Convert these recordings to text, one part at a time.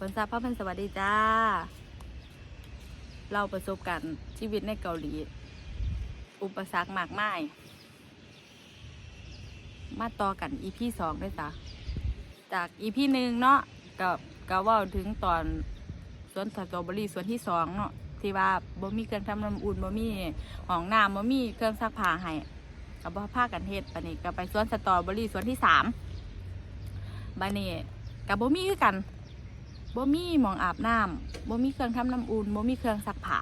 ฝนซาพ่อเป็นสวัสดีจ้า เราประสบการณ์ชีวิตในเกาหลี อุปสรรคมากมาย มาต่อกันอีพีสองด้วยจ้ะจากอีพีหนึ่งเนาะกับก็เว่าถึงตอนสวนสตรอเบอรี่สวนที่สองเนาะที่ว่าบ่มีเครื่องทำน้ำอุ่นบ่มีห้องน้ำบ่มีเครื่องซักผ้าให้กับบ่พากันเฮ็ดปนนี้ก็ไปสวนสตรอเบอรี่สวนที่สามบัดนี้กับบ่มีคือกัน บ่มีหมองอาบน้ำบ่มีเครื่องทำน้ำอุ่นบ่มีเครื่องซักผ้า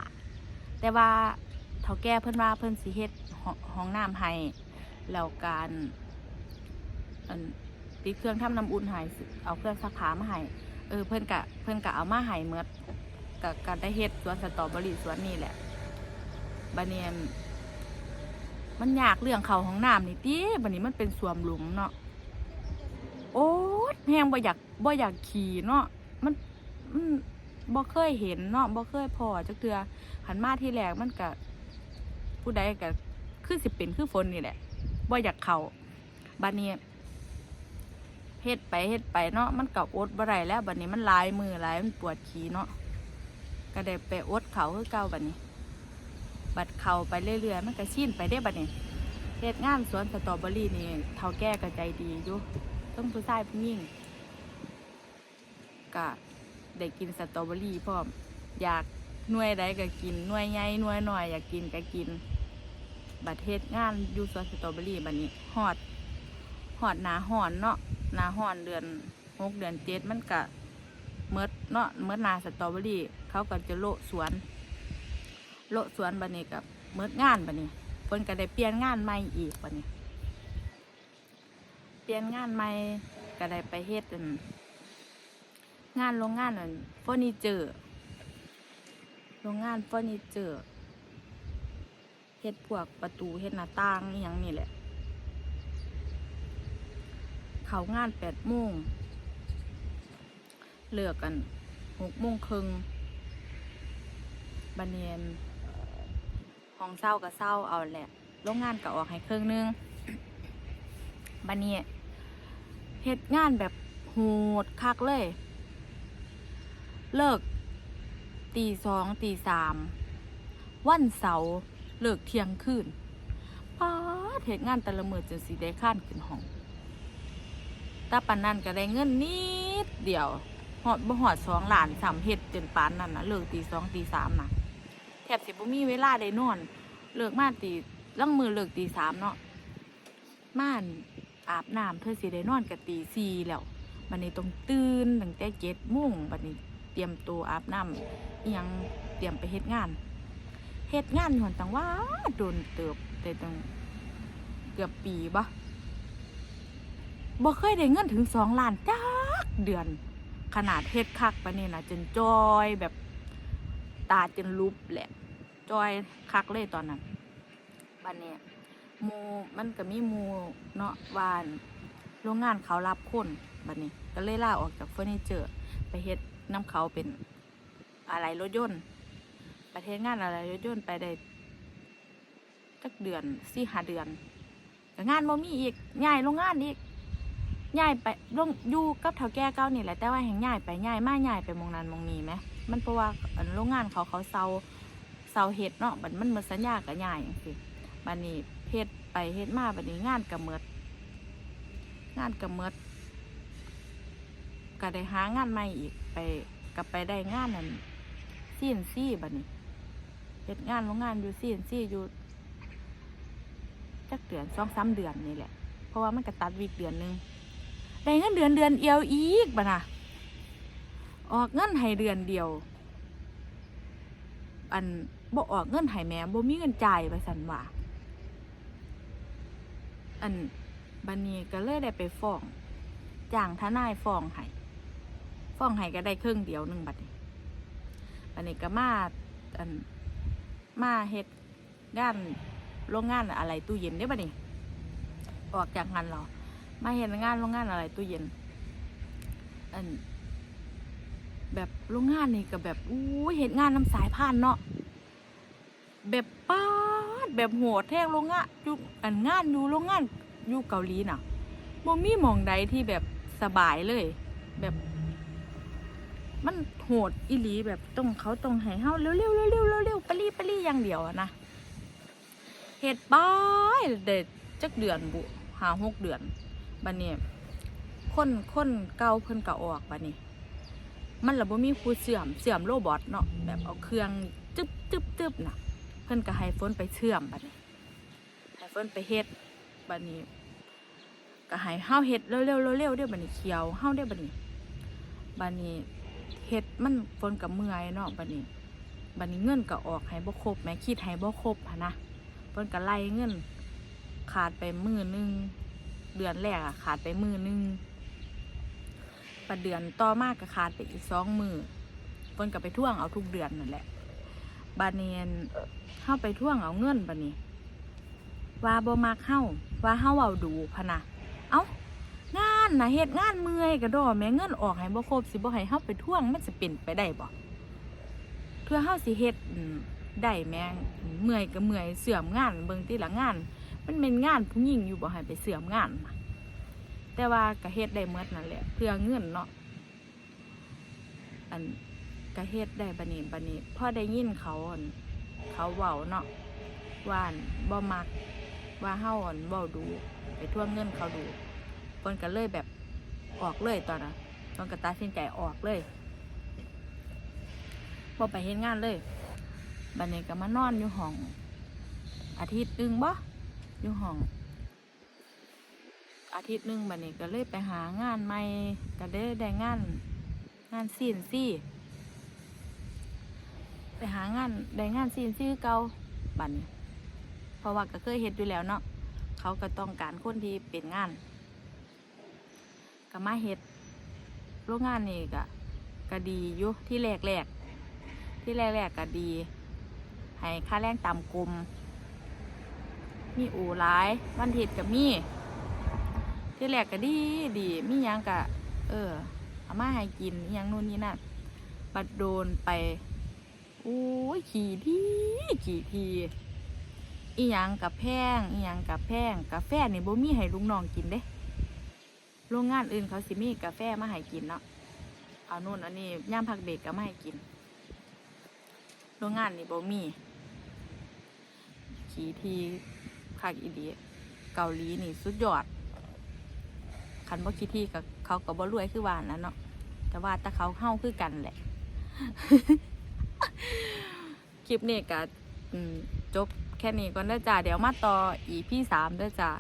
แต่ว่าเฒ่าแก่เพิ่นว่าเพิ่นสิเฮ็ดห้องน้ำให้แล้วการติดเครื่องทำน้ำอุ่นให้เอาเครื่องซักผ้ามาให้เออเพิ่นกะเพิ่นกะเอามาให้เมดกะกะได้เฮ็ดสวนสตรอเบอรี่สวนนี้แหละบัดนี้อันมันยากเรื่องเข้าห้องน้ำนี่ติบัดนี้มันเป็นสวมหลุมเนาะ โอ๊ยแฮงบ่อยากบ่อยากขี่เนาะ บ่เคยเห็นเนาะบ่เคยพอจักเทือหันมาที่แรกมันก็ผู้ใดก็คือสิเป็นคือฝนนี่แหละบ่อยากเขาบัดนี้เฮ็ดไปเฮ็ดไปเนาะมันก็อดบ่ได้แล้วบัดนี้มันลายมือลายมันปวดขี้เนาะก็ได้ไปอดเขาคือเก่าบัดนี้ บัดเข้าไปเรื่อยๆมันก็ชินไปได้บัดนี้เฮ็ดงานสวนสตรอเบอรี่นี่เฒ่าแก่ก็ใจดีอยู่ต้องผู้ชายผู้หญิงก็ ได้กินสตรอเบอรี่พร้อมอยากหน่วยใดก็กินหน่วยใหญ่หน่วยหน้อยอยากกินก็กิน บัดเทศงานอยู่สวนสตรอเบอรี่บัดนี้ฮอดฮอดหนาฮอนเนาะหนาฮอนเดือนหกเดือนเจ็ดมันก็เมดเนาะเมดนาสตรอเบอรี่ เขาก็จะโละสวน โละสวนบัดนี้กับเมดงานบัดนี้เพิ่นก็ได้เปลี่ยนงานใหม่อีกบัดนี้ เปลี่ยนงานใหม่ก็ได้ไปเฮ็ดอัน งานโรงงานนั่นเฟอร์นิเจอร์โรงงานเฟอร์นิเจอร์เฮ็ดพวกประตูเฮ็ดหน้าต่างอหยังนี่แหละ เขางานแปดโมงเลือกกันหกโมงครึ่งบันเนียนห้องเศร้ากับเศร้าเอาแหละโรงงานก็ออกให้ครึ่งนึงบันเนียเฮ็ดงานแบบโหดคักเลย เลิกตีสองตีสามวันเสาร์เลิกเที่ยงคืนป้าเหตุงานแต่ละมือจนสีได้ข้านขึ้นห้องตาปันนั้นก็ได้เงินนิดเดียวหอดบ่หอดสองหลานสามเฮ็ดจนปานนั้นนะเลิกตีสองตีสามนะแทบสิบ่มีเวลาได้นอน เลิกมาตีลังมือเลิกตีสามเนาะม่านอาบน้ำเพื่อสิได้นอนกับตีสี่แล้วบันนี้ต้องตื่นตั้งแต่เจ็ดโมงบันนี้ เตรียมตัวอาบน้ำอิหยังเตรียมไปเฮ็ดงานเฮ็ดงานหอนตังว่าโดนเติบแต่ตั้งเกือบปีบ่บ่เคยได้เงินถึงสองล้านจักเดือน ขนาดเฮ็ดคักปะนี่นะจนจอยแบบตาจนลุบแหละ จอยคักเลยตอนนั้นบัดนี้มูมันก็มีมูเนาะวานโรงงานเขารับคนบัดนี้ ก็เลยลาออกจากเฟอร์นิเจอร์ ไปเฮ็ด น้ำเขาเป็นอะไรรถยนต์ ประเทศงานอะไรรถยนต์ไปได้จักเดือนสี่ห้าเดือนงานบ่มีอีกย้ายโรงงานอีกย้ายไปลงอยู่กับเฒ่าแก่เก่านี่แหละแต่ว่าแห่งย้ายไปย้ายมาย้ายไปมองนั้นมองนี้ไหมมันเพราะว่าโรงงานเขาเขาเซาเซาเฮ็ดเนาะบัดมันหมดสัญญากับย้ายจังซี่บัดนี้เฮ็ดไปเฮ็ดมาบัดนี้งานก็หมดงานก็หมด ก็ได้หางานใหม่อีกไปกลับไปได้งานนั่นซีนซี่บัดนี้เฮ็ดงานโรงงานอยู่ซีนซี่อยู่จักเดือนสองสามเดือนนี่แหละ เพราะว่ามันก็ตัดวีกเดือนหนึงได้เงินเดือนเดือนเอียวอีกบัดน่ะออกเงินให้เดือนเดียว อันบ่ออกเงินให้แม่บ่มีเงินจ่ายไปสันว่าอันบันนี้ก็เลยได้ไปฟ้องจ้างทนายฟ้องให้ องให้ก็ได้ครึ่งเดียวหนึ่งบัดนี้บันนี้ก็มาอันมาเฮ็ดงานโรงงานอะไรตู้เย็นได้บัดนี้ออกจากงานเรามาเห็นงานโรงงานอะไรตู้เย็น อัน แบบโรงงานนี่ก็แบบอู้เห็นงานน้ำสายพานเนาะแบบป้าดแบบโหดแท่งโรงงานอยู่อันงานอยู่โรงงานอยู่เกาหลีน่ะบ่มีหมองใดที่แบบสบายเลย แบบ มันโหดอีหลีแบบต้องเขาต้องให้เฮาเร็วๆเร็วๆเร็วๆเร็วปลี่ปะลี่อย่างเดียวอะนะเฮ็ดบายเด็ดจักเดือนบุหาหกเดือนบัดนี้คนคนเก่าเพิ่นก็ออกบัดนี้ มันละบ่มีผู้เสื่อมเสื่อมโรบอทเนาะแบบเอาเครื่องจึ๊บจึ๊บจึ๊บนะเพิ่นก็ให้ฝนไปเชื่อมบัดนี้ให้ฝนไปเฮ็ดบัดนี้ก็ให้เฮาเฮ็ดเร็วๆเร็วๆเด้อบัดนี้เขียวเฮาได้บัดนี้บัดนี้ ฮ็ดมันฝนก็เมื่อยเนาะบัดนี้บัดนี้เงินก็ออกให้บ่ครบแม่คิดให้บ่ครบหันะเพิ่นก็ไล่เงิน ขาดไปมื้อหนึงเดือนแรกอะขาดไปมื้อหนึงประเดือนต่อมาก็ขาดไปอีกสองมือเพิ่นก็ไปท่วงเอาทุกเดือนนั่นแหละบัดนี้เฮาไปท่วงเอาเงินบัดนี้ว่าบ่มักเฮาว่าเฮาเอาดูพะนะเอ้าานนะเฮ็ดงานเมื่อยกระดอแม่เงินออกให้บ่ครบสิบ่ให้เฮาไปท่วงมันสิเป็นไปได้บ่เพื่อเฮาสิเฮ็ดได้แม่เมื่อยก็เมื่อยเสื่อมงานเบิ่งติละงาน มันเป็นงานผู้หญิงอยู่บ่ให้ไปเสื่อมงานแต่ว่าก็เฮ็ดได้หมดนั่นแหละเพื่อเงินเนาะอันก็เฮ็ดได้บัดนี้บัดนี้พอได้ยินเขาอ่นเขาเว้าเนาะว่านบ่มักว่าเฮาอั่นเว้าดู ไปท่วงเงินเขาดู เพิ่นก็เลยแบบออกเลยตอนนั้นเพิ่นก็ตัดสินใจออกเลยบ่ไปเฮ็ดงานเลยบัดนี้ก็มานอนอยู่ห้อง อาทิตย์นึงบ่อยู่ห้อง อาทิตย์นึงบัดนี้ก็เลยไปหางานใหม่ก็ได้ได้งาน งานซีนซี่ไปหางานได้งานซีนซี่เก่าบันเพราะว่าก็เคยเฮ็ดอยู่แล้วเนาะเขาก็ต้องการคนที่เป็นงาน ก็มาเฮ็ดโรงงานนี่ก็ก็ดีอยู่ที่แรกแรกๆที่แรกแรกๆก็ดี ให้ค่าแรงตามกลุ่มมีอู่หลายวันอาทิตย์ก็มี ที่แรกก็ดีดีมียังก็เออเอามาให้กินยังนู่นนี่นั่นบัดโดนไปโอ้ยขี่ทีขี่ทีอีหยังกับแพงอีหยังกับแพงกาแฟนี่บ่มีให้ลุงน้องกินเด้ โรงงานอื่นเขาสิมีกาแฟมาให้กินเนาะเอานู่นอันนี้ย่ามพักเบรกก็มาให้กิน โรงงานนี่บ่มี ขี่ทีคักอีดีเกาหลีนี่สุดยอด คันบ่ขี่ทีกับเขาก็บ่รวยคือวานั่นเนาะแต่ว่าแต่เขาเฮาคือกันแหละ คลิปนี้ก็จบแค่นี้ก่อนเด้อจ้าเดี๋ยวมาต่ออีพี่สามเด้อจ้า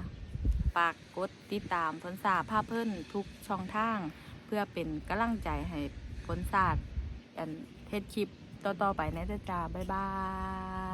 ฝากกดติดตามผลศาสตร์ภาพเพิ่นทุกช่องทาง เพื่อเป็นกำลังใจให้ผลศาสตร์อันเทศคลิปต่อๆไปนะเด้อจ้าบ๊ายบาย